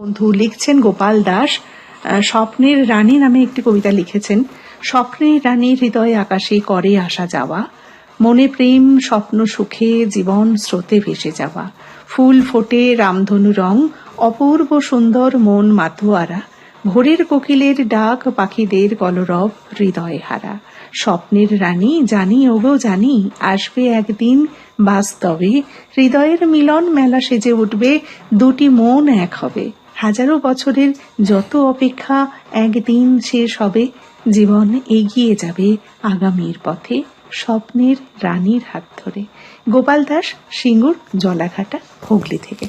বন্ধু লিখছেন গোপাল দাস স্বপ্নের রানী নামে একটি কবিতা লিখেছেন, স্বপ্নের রানী হৃদয় আকাশে করে আসা যাওয়া, মনে প্রেম, স্বপ্ন সুখে, জীবন স্রোতে ভেসে যাওয়া, ফুল ফোটে রামধনু রং, অপূর্ব সুন্দর মন মাতোয়ারা, ভোরের কোকিলের ডাক, পাখিদের কলরব হৃদয় হারা, স্বপ্নের রানী জানি ওগো জানি, আসবে একদিন বাস্তবে, হৃদয়ের মিলন মেলা সেজে উঠবে, দুটি মন এক হবে হাজারো বছরের যত অপেক্ষা একদিন শেষ হবে, জীবন এগিয়ে যাবে আগামীর পথে স্বপ্নের রানীর হাত ধরে। গোপাল দাস সিঙ্গুর জলাঘাটা হুগলি থেকে।